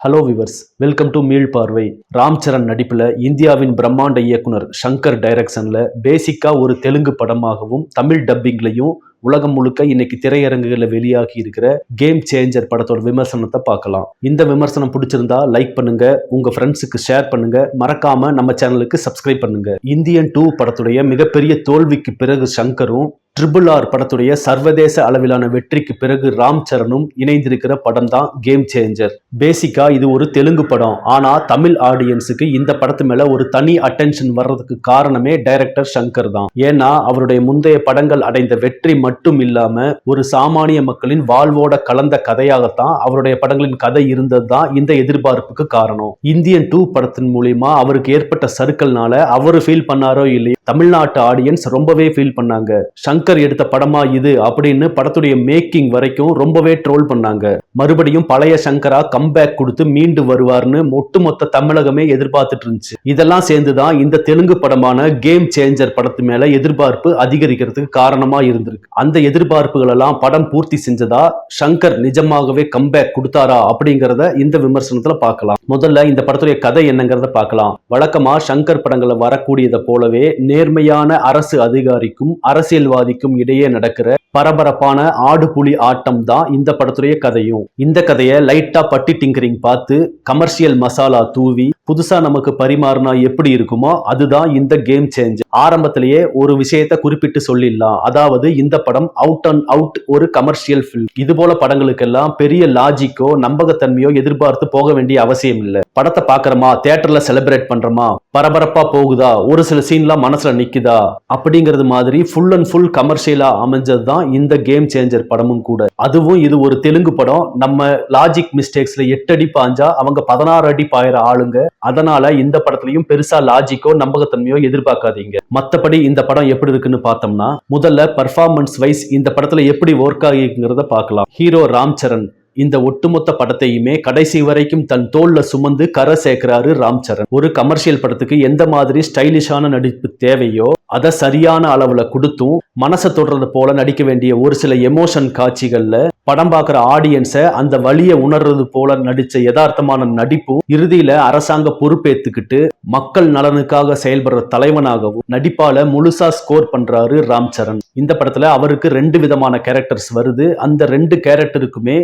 Hello viewers welcome to மீள் பார்வை ராம் சரண் நடிப்பில் இந்தியாவின் பிரம்மாண்ட இயக்குனர் சங்கர் டைரக்ஷனில் பேசிக்காக ஒரு தெலுங்கு படமாகவும் தமிழ் டப்பிங்லையும் உலகம் முழுக்க இன்னைக்கு திரையரங்குகளில் வெளியாகி இருக்கிற கேம் சேஞ்சர் படத்தோட விமர்சனத்தை பார்க்கலாம். இந்த விமர்சனம் பிடிச்சிருந்தா லைக் பண்ணுங்க உங்க ஃப்ரெண்ட்ஸுக்கு ஷேர் பண்ணுங்க. மறக்காம நம்ம சேனலுக்கு சப்ஸ்கிரைப் பண்ணுங்க. இந்தியன் டூ படத்துடைய மிகப்பெரிய தோல்விக்கு பிறகு சங்கரும் ட்ரிபிள் ஆர் படத்துடைய சர்வதேச அளவிலான வெற்றிக்கு பிறகு ராம் சரணும் இணைந்திருக்கிற படம் தான் கேம் சேஞ்சர் பேசிக்கா இது ஒரு தெலுங்கு படம். ஆனா தமிழ் ஆடியன்ஸுக்கு இந்த படத்து மேல ஒரு தனி அட்டென்ஷன் வர்றதுக்கு காரணமே டைரக்டர் சங்கர் தான் ஏன்னா அவருடைய முந்தைய படங்கள் அடைந்த வெற்றி மட்டும் இல்லாம ஒரு சாமானிய மக்களின் வாழ்வோட கலந்த கதையாகத்தான் அவருடைய படங்களின் கதை இருந்தது தான் இந்த எதிர்பார்ப்புக்கு காரணம். இந்தியன் டூ படத்தின் மூலியமா அவருக்கு ஏற்பட்ட சருக்கள்னால அவர் ஃபீல் பண்ணாரோ இல்லையோ தமிழ்நாட்டு ஆடியன்ஸ் ரொம்பவே ஃபீல் பண்ணாங்க. சங்கர் எடுத்த படமா இது அப்படின்னு படத்துடைய மேக்கிங் வரைக்கும் ரொம்பவே ட்ரோல் பண்ணாங்க. மறுபடியும் பழைய சங்கரா கம்பேக் கொடுத்து மீண்டு வருவார்னு ஒட்டுமொத்த தமிழகமே எதிர்பார்த்துட்டு இருந்துச்சு. இதெல்லாம் சேர்ந்துதான் இந்த தெலுங்கு படமான கேம் சேஞ்சர் படத்து மேல எதிர்பார்ப்பு அதிகரிக்கிறதுக்கு காரணமா இருந்திருக்கு. அந்த எதிர்பார்ப்புகள் எல்லாம் படம் பூர்த்தி செஞ்சதா சங்கர் நிஜமாகவே கம்பேக் கொடுத்தாரா அப்படிங்கறத இந்த விமர்சனத்துல பார்க்கலாம். முதல்ல இந்த படத்துடைய கதை என்னங்கிறத பார்க்கலாம். வழக்கமா சங்கர் படங்களை வரக்கூடியதை போலவே நேர்மையான அரசு அதிகாரிக்கும் அரசியல்வாதிக்கும் இடையே நடக்கிற பரபரப்பான ஆடு புலி ஆட்டம் தான் இந்த படத்துடைய கதையும். இந்த கதையை லைட்டா பட்டி டிங்கரிங் பார்த்து கமர்ஷியல் மசாலா தூவி புதுசா நமக்கு பரிமாறினா எப்படி இருக்குமோ அதுதான் இந்த கேம் சேஞ்ச் ஆரம்பத்திலேயே ஒரு விஷயத்த குறிப்பிட்டு சொல்லிடலாம். அதாவது இந்த படம் அவுட் அண்ட் அவுட் ஒரு கமர்ஷியல் ஃபில்ம் இது போல படங்களுக்கெல்லாம் பெரிய லாஜிக்கோ நம்பகத்தன்மையோ எதிர்பார்த்து போக வேண்டிய அவசியம் இல்லை. படத்தை பாக்குறமா தியேட்டர்ல செலிப்ரேட் பண்றோமா? பரபரப்பா போகுதா? ஒரு சில சீன்லாம் மனசுல நிக்குதா? அப்படிங்கிறது மாதிரி ஃபுல் அண்ட் ஃபுல் கமர்ஷியலா அமைஞ்சது தான் இந்த கேம் சேஞ்சர் படமும் கூட. அதுவும் இது ஒரு தெலுங்கு படம். நம்ம லாஜிக் மிஸ்டேக்ஸ்ல எட்டு அடி பாஞ்சா அவங்க பதினாறு அடி பாயிற ஆளுங்க அதனால இந்த படத்துலயும் பெருசா லாஜிக்கோ நம்பகத்தன்மையோ எதிர்பார்க்காதீங்க. மத்தபடி இந்த படம் எப்படி இருக்குன்னு பார்த்தோம்னா முதல்ல பர்ஃபார்மன்ஸ் வைஸ் இந்த படத்துல எப்படி ஒர்க் ஆகிங்கிறத பார்க்கலாம். ஹீரோ ராம் சரண் இந்த ஒட்டுமொத்த படத்தையுமே கடைசி வரைக்கும் தன் தோல்ல சுமந்து கரை சேர்க்கிறாரு ராம் சரண் ஒரு கமர்ஷியல் படத்துக்கு எந்த மாதிரி ஸ்டைலிஷான நடிப்பு தேவையோ அதை சரியான அளவுல கொடுத்தும் மனசை தொடுறது போல நடிக்க வேண்டிய ஒரு சில எமோஷன் காட்சிகள்ல படம் பார்க்குற ஆடியன்ஸை அந்த வழியை உணர்றது போல நடிச்ச யதார்த்தமான நடிப்பும் இறுதியில அரசாங்க பொறுப்பேத்துக்கிட்டு மக்கள் நலனுக்காக செயல்படுற தலைவனாகவும் நடிப்பால முழுசா ஸ்கோர் பண்றாரு ராம் சரண். இந்த படத்துல அவருக்கு ரெண்டு விதமான கேரக்டர்ஸ் வருது. அந்த ரெண்டு கேரக்டருக்குமே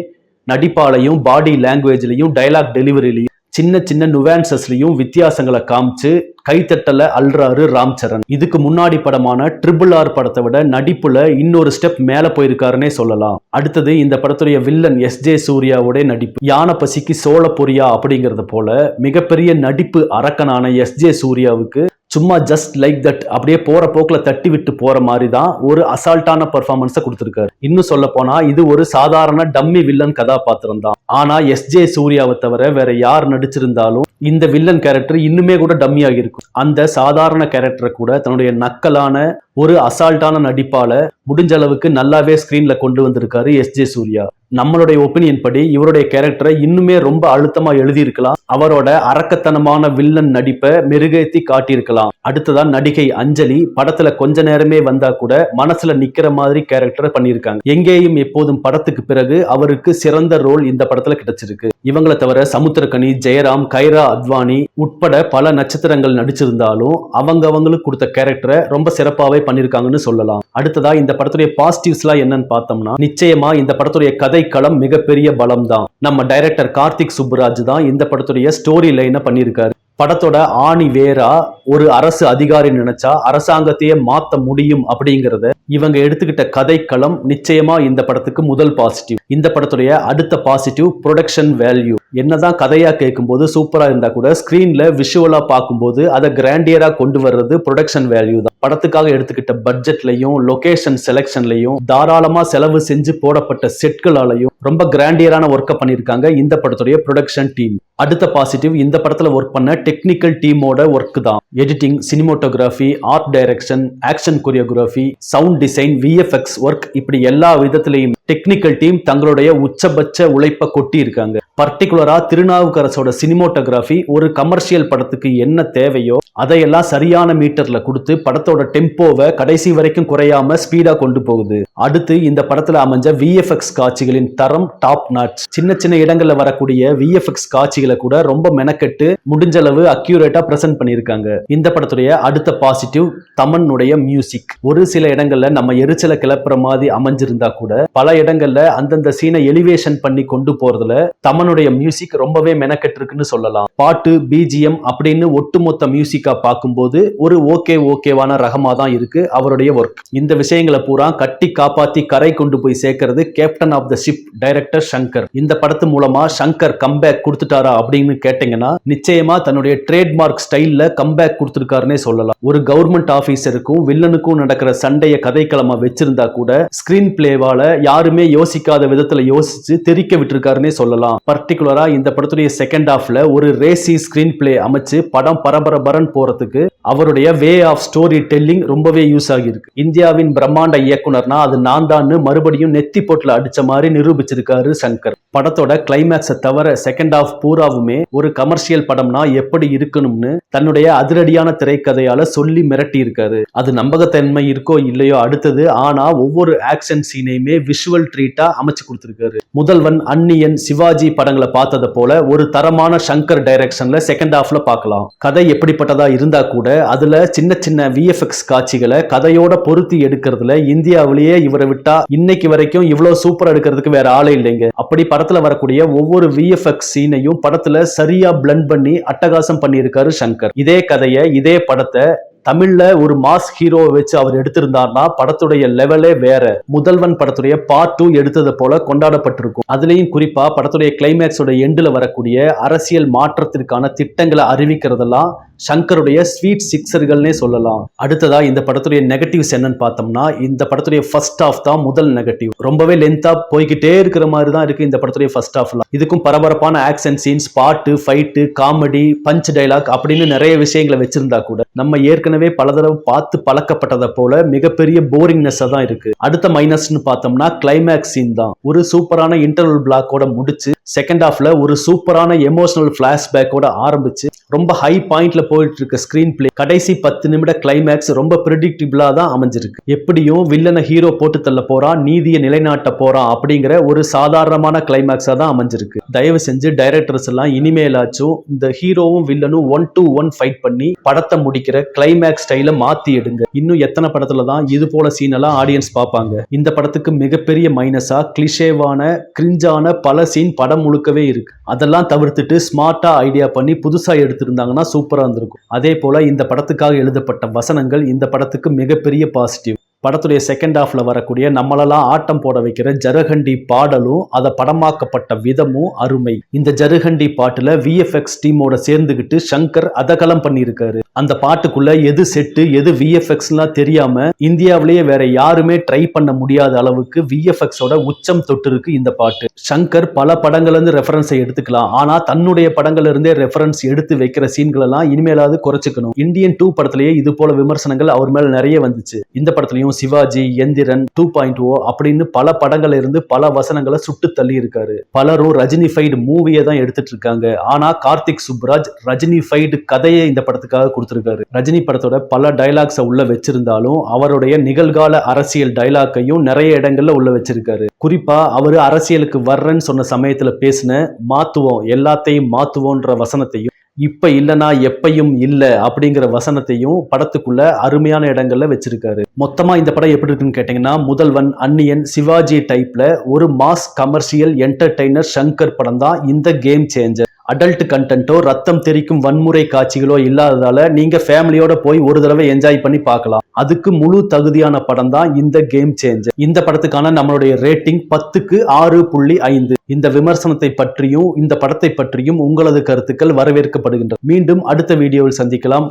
நடிப்பாலையும் பாடி லாங்குவேஜ்லையும் டைலாக் டெலிவரிலையும் சின்ன சின்ன நுவான்சஸ்லையும் வித்தியாசங்களை காமிச்சு கைத்தட்டல அல்றாரு ராம் சரண் இதுக்கு முன்னாடி படமான ட்ரிபிள் ஆர் படத்தை விட நடிப்புல இன்னொரு ஸ்டெப் மேல போயிருக்காருன்னே சொல்லலாம். அடுத்தது இந்த படத்துடைய வில்லன் எஸ் ஜே சூர்யாவுடைய நடிப்பு. யானை பசிக்கு சோழ பொரியா அப்படிங்கறது போல மிகப்பெரிய நடிப்பு அரக்கனான எஸ் ஜே சூர்யாவுக்கு சும்மா ஜஸ்ட் லைக் தட் அப்படியே போற போக்குல தட்டி விட்டு போற மாதிரி தான் ஒரு அசால்ட்டான பர்ஃபார்மன்ஸை கொடுத்துருக்காரு. இன்னும் சொல்ல போனா இது ஒரு சாதாரண டம்மி வில்லன் கதாபாத்திரம் தான் ஆனா எஸ் ஜே சூர்யாவை தவிர வேற யார் நடிச்சிருந்தாலும் இந்த வில்லன் கேரக்டர் இன்னுமே கூட டம்மியாக இருக்கும் அந்த சாதாரண கேரக்டரை கூட தன்னுடைய நக்கலான ஒரு அசால்ட்டான நடிப்பால முடிஞ்ச அளவுக்கு நல்லாவே ஸ்கிரீன்ல கொண்டு வந்திருக்காரு எஸ் ஜே சூர்யா. நம்மளுடைய ஒப்பீனியன் படி இவருடைய கேரக்டரை இன்னுமே ரொம்ப அழுத்தமா எழுதியிருக்கலாம். அவரோட அரக்கத்தனமான வில்லன் நடிப்பை மெருகேத்தி காட்டியிருக்கலாம். அடுத்ததான் நடிகை அஞ்சலி படத்துல கொஞ்ச நேரமே வந்தா கூட மனசுல நிக்கிற மாதிரி கேரக்டரை பண்ணியிருக்காங்க. எங்கேயும் எப்போதும் படத்துக்கு பிறகு அவருக்கு சிறந்த ரோல் இந்த படத்துல கிடைச்சிருக்கு. இவங்களை தவிர சமுத்திரக்கனி ஜெயராம் கைரா அத்வானி உட்பட பல நட்சத்திரங்கள் நடிச்சிருந்தாலும் அவங்க அவங்களுக்கு கொடுத்த கேரக்டரை ரொம்ப சிறப்பாவே பண்ணியிருக்காங்கன்னு சொல்லலாம். அடுத்ததா இந்த படத்துடைய பாசிட்டிவ்ஸ்லாம் என்னன்னு பார்த்தோம்னா நிச்சயமா இந்த படத்துடைய கதைக்களம் மிகப்பெரிய பலம் தான் நம்ம டைரக்டர் கார்த்திக் சுப்புராஜ் தான் இந்த படத்துடைய ஸ்டோரி லைனை பண்ணியிருக்காரு. படத்தோட ஆணி வேரா ஒரு அரசு அதிகாரி நினைச்சா அரசாங்கத்தையே மாத்த முடியும் அப்படிங்கறத இவங்க எடுத்துக்கிட்ட கதைக்களம் நிச்சயமா இந்த படத்துக்கு முதல் பாசிட்டிவ் இந்த படத்துடைய அடுத்த பாசிட்டிவ் ப்ரொடக்ஷன் வேல்யூ என்னதான் கதையா கேட்கும்போது சூப்பரா இருந்தா கூட ஸ்கிரீன்ல விஷுவலா பார்க்கும்போது அதை கிராண்டியரா கொண்டு வர்றது ப்ரொடக்ஷன் வேல்யூ தான். படத்துக்காக எடுத்துக்கிட்ட பட்ஜெட்லையும் லொகேஷன் செலெக்ஷன்லையும் தாராளமா செலவு செஞ்சு போடப்பட்ட செட்களாலையும் ரொம்ப கிராண்டியரான ஒர்க்கை பண்ணியிருக்காங்க இந்த படத்துடைய ப்ரொடக்ஷன் டீம் அடுத்த பாசிட்டிவ் இந்த படத்துல ஒர்க் பண்ண டெக்னிக்கல் டீமோட ஒர்க் தான். Editing cinematography art direction action choreography sound design VFX work இப்படி எல்லா விதத்திலையும் டெக்னிக்கல் டீம் தங்களுடைய உச்சபட்ச உழைப்பை கொட்டி இருக்காங்க பர்டிகுலரா திருநாவுக்கரசோட சினிமோட்டோகிராஃபி ஒரு கமர்ஷியல் படத்துக்கு என்ன தேவையோ அதையெல்லாம் சரியான மீட்டர்ல கொடுத்து படத்தோட டெம்போவை கடைசி வரைக்கும் குறையாம ஸ்பீடா கொண்டு போகுது. அடுத்து இந்த படத்துல அமைஞ்ச விஎஃப்எக்ஸ் காட்சிகளின் தரம் டாப் நாட்ச் சின்ன சின்ன இடங்கள்ல வரக்கூடிய விஎஃப்எக்ஸ் காட்சிகளை கூட ரொம்ப மெனக்கெட்டு முடிஞ்ச அளவு அக்யூரேட்டா பிரசன்ட் பண்ணியிருக்காங்க. இந்த படத்துடைய அடுத்த பாசிட்டிவ் தமனுடைய மியூசிக் ஒரு சில இடங்கள்ல நம்ம எரிச்சலை கிளப்புற மாதிரி அமைஞ்சிருந்தா கூட பல இடங்கள்ல அந்தந்த சீனை எலிவேஷன் பண்ணி கொண்டு போறதுல தமனுடைய மியூசிக் ரொம்பவே மெனக்கெட்டு சொல்லலாம். பாட்டு பிஜிஎம் அப்படின்னு ஒட்டுமொத்த மியூசிக்கா பார்க்கும்போது ஒரு ஓகே ஓகேவான ரகமா தான் இருக்கு அவருடைய ஒர்க் இந்த விஷயங்களை பூரா கட்டி காப்பாத்தி கரை கொண்டு போய் சேர்க்கறது captain of the ship director Shankar. இந்த படத்து மூலமா சங்கர் கம்பேக் கொடுத்துட்டாரா அப்படின்னு கேட்டீங்கன்னா நிச்சயமா தன்னுடைய ட்ரேட்மார்க் ஸ்டைல்ல கம்பேக் கொடுத்துருக்காருன்னே சொல்லலாம். ஒரு கவர்மெண்ட் ஆபீசருக்கும் வில்லனுக்கும் நடக்கிற சண்டைய கதைக்களமா வச்சிருந்தா கூட ஸ்கிரீன் பிளேவால யார் யாருமே யோசிக்காத விதத்துல யோசிச்சு தெரிக்க விட்டுருக்காருன்னே சொல்லலாம். பர்டிகுலரா இந்த படத்துடைய செகண்ட் ஹாஃப்ல ஒரு ரேசி ஸ்கிரீன் பிளே அமைச்சு படம் பரபரபரன் போறதுக்கு அவருடைய வே ஆஃப் ஸ்டோரி டெல்லிங் ரொம்பவே யூஸ் ஆகியிருக்கு. இந்தியாவின் பிரம்மாண்ட இயக்குனர்னா அது நான் தான் மறுபடியும் நெத்தி போட்டுல அடிச்ச மாதிரி நிரூபிச்சிருக்காரு சங்கர். படத்தோட கிளைமேக்ஸை தவிர செகண்ட் ஹாஃப் பூராவுமே ஒரு கமர்ஷியல் படம்னா எப்படி இருக்கணும்னு தன்னுடைய அதிரடியான திரைக்கதையால சொல்லி மிரட்டி இருக்காரு அது நம்பகத்தன்மை இருக்கோ இல்லையோ அடுத்தது ஆனா ஒவ்வொரு ஆக்ஷன் சீனையுமே விஷுவல் ட்ரீட்டா அமைச்சு கொடுத்திருக்காரு. முதல்வன் அன்னியன் சிவாஜி படங்களை பார்த்ததை போல ஒரு தரமான சங்கர் டைரக்ஷன்ல செகண்ட் ஹாஃப்ல பார்க்கலாம். கதை எப்படிப்பட்டதா இருந்தா கூட அதுல சின்ன சின்ன விஎஃப்எக்ஸ் காட்சிகளை கதையோட பொருத்தி எடுக்கிறதுல இந்தியாவிலேயே இவரை விட்டா இன்னைக்கு வரைக்கும் இவ்வளவு சூப்பரா எடுக்கிறதுக்கு வேற ஆளே இல்லைங்க. அப்படி படத்துல வரக்கூடிய ஒவ்வொரு விஎஃப்எக்ஸ் சீனையும் படத்துல சரியா பிளண்ட் பண்ணி அட்டகாசம் பண்ணியிருக்காரு சங்கர். இதே கதையை இதே படத்தை தமிழ்ல ஒரு மாஸ் ஹீரோவை வச்சு அவர் எடுத்திருந்தார்னா படத்துடைய லெவலே வேற. முதல்வன் படத்துடைய பார்ட் டூ எடுத்தது போல கொண்டாடப்பட்டிருக்கும். அதுலயும் குறிப்பா படத்துடைய கிளைமேக்ஸோட எண்டுல வரக்கூடிய அரசியல் மாற்றத்திற்கான திட்டங்களை அறிவிக்கிறதெல்லாம் சங்கருடைய ஸ்வீட் சிக்ஸர்கள்னே சொல்லலாம். அடுத்ததா இந்த படத்துடைய நெகட்டிவ்ஸ் என்னன்னு பார்த்தோம்னா இந்த படத்துடைய ஃபர்ஸ்ட் ஆஃப் தான் முதல் நெகட்டிவ் ரொம்பவே லென்த்தா போய்கிட்டே இருக்கிற மாதிரி தான் இருக்கு இந்த படத்துடைய ஃபர்ஸ்ட் ஆஃப்லாம் இதுக்கும் பரபரப்பான ஆக்ஷன் சீன்ஸ் பாட்டு ஃபைட்டு காமெடி பஞ்ச் டைலாக் அப்படின்னு நிறைய விஷயங்களை வச்சிருந்தா கூட நம்ம ஏற்கனவே பல தடவை பார்த்து பழக்கப்பட்டதை போல மிகப்பெரிய போரிங்னஸ் தான் இருக்கு. அடுத்த மைனஸ்னு பார்த்தோம்னா கிளைமேக்ஸ் சீன் தான். ஒரு சூப்பரான இன்டர்வல் பிளாக்கோட முடிச்சு செகண்ட் ஹாஃப்ல ஒரு சூப்பரான எமோஷனல் பிளாஷ்பேக்கோட ஆரம்பிச்சு ரொம்ப ஹை பாயிண்ட்ல போயிட்டு இருக்க ஸ்கிரீன் பிளே கடைசி பத்து நிமிட கிளைமேக்ஸ் ரொம்ப ப்ரிடிக்டிபிளா தான் அமைஞ்சிருக்கு. எப்படியும் வில்லனை ஹீரோ போட்டு தள்ள போறான் நீதியை நிலைநாட்ட போறான் அப்படிங்கிற ஒரு சாதாரணமான கிளைமேக்ஸா தான் அமைஞ்சிருக்கு. தயவு செஞ்சு டைரக்டர்ஸ் எல்லாம் இனிமேலாச்சும் இந்த ஹீரோவும் வில்லனும் ஒன் டு ஒன் ஃபைட் பண்ணி படத்தை முடிக்கிற கிளைமேக்ஸ் ஸ்டைல மாத்தி எடுங்க. இன்னும் எத்தனை படத்துல தான் இது போல சீன் எல்லாம் ஆடியன்ஸ் பார்ப்பாங்க. இந்த படத்துக்கு மிகப்பெரிய மைனஸா கிளிஷேவான கிரிஞ்சான பல சீன் படம் முழுக்கவே இருக்கு. அதெல்லாம் தவிர்த்துட்டு ஸ்மார்ட்டா ஐடியா பண்ணி புதுசா எடுத்திருந்தாங்கன்னா சூப்பரா இருந்திருக்கும். அதே போல இந்த படத்துக்காக எழுதப்பட்ட வசனங்கள் இந்த படத்துக்கு மிகப்பெரிய பாசிட்டிவ் படத்துடைய செகண்ட் ஹாஃப்ல வரக்கூடிய நம்மளெல்லாம் ஆட்டம் போட வைக்கிற ஜரகண்டி பாடலும் அதை படமாக்கப்பட்ட விதமும் அருமை. இந்த ஜருகண்டி பாட்டுல விஎஃப்எக்ஸ் டீமோட சேர்ந்துகிட்டு சங்கர் அதகலம் பண்ணியிருக்காரு. அந்த பாட்டுக்குள்ள எது செட்டு எது விஎஃப்எக்ஸ்லாம் தெரியாம இந்தியாவிலேயே வேற யாருமே ட்ரை பண்ண முடியாத அளவுக்கு விஎஃப்எக்ஸோட உச்சம் தொட்டு இருக்கு இந்த பாட்டு. சங்கர் பல படங்கள்ல இருந்து ரெஃபரன்ஸை எடுத்துக்கலாம். ஆனா தன்னுடைய படங்கள்ல இருந்தே ரெஃபரன்ஸ் எடுத்து வைக்கிற சீன்கள் எல்லாம் இனிமேலாவது குறைச்சிக்கணும். இந்தியன் டூ படத்திலேயே இது போல விமர்சனங்கள் அவர் மேல நிறைய வந்துச்சு. இந்த படத்துலயும் Sivaji Enthiran two point O அப்படின்னு பல படங்கள்ல இருந்து பல வசனங்களை சுட்டு தள்ளி இருக்காரு பலரும் ரஜினிஃபைடு மூவியை தான் எடுத்துட்டு இருக்காங்க ஆனா கார்த்திக் சுப்ராஜ் ரஜினிஃபைடு கதையை இந்த படத்துக்காக கொடுத்திருக்காரு. ரஜினி படத்தோட பல டைலாக்ஸை உள்ள வச்சிருந்தாலும் அவருடைய நிகழ்கால அரசியல் டைலாக்கையும் நிறைய இடங்கள்ல உள்ள வச்சிருக்காரு. குறிப்பா அவர் அரசியலுக்கு வர்றேன்னு சொன்ன சமயத்துல பேசின மாத்துவோம் எல்லாத்தையும் மாத்துவோன்ற வசனத்தையும் இப்ப இல்லைனா எப்பையும் இல்லை அப்படிங்கிற வசனத்தையும் படத்துக்குள்ள அருமையான இடங்கள்ல வச்சிருக்காரு. மொத்தமா இந்த படம் எப்படி இருக்குன்னு கேட்டீங்கன்னா முதல்வன் அன்னியன் சிவாஜி டைப்ல ஒரு மாஸ் கமர்ஷியல் என்டர்டைனர் சங்கர் படம் தான் இந்த கேம் சேஞ்சர் அடல்ட் கண்டென்ட்டோ ரத்தம் தெரிக்கும் வன்முறை காட்சிகளோ இல்லாததால நீங்க ஃபேமிலியோட போய் ஒரு தடவை என்ஜாய் பண்ணி பார்க்கலாம். அதுக்கு முழு தகுதியான படம் தான் இந்த கேம் சேஞ்சர் இந்த படத்துக்கான நம்மளுடைய ரேட்டிங் பத்துக்கு ஆறு புள்ளி ஐந்து. இந்த விமர்சனத்தை பற்றியும் இந்த படத்தை பற்றியும் உங்களது கருத்துக்கள் வரவேற்கப்படுகின்றன. மீண்டும் அடுத்த வீடியோவில் சந்திக்கலாம்.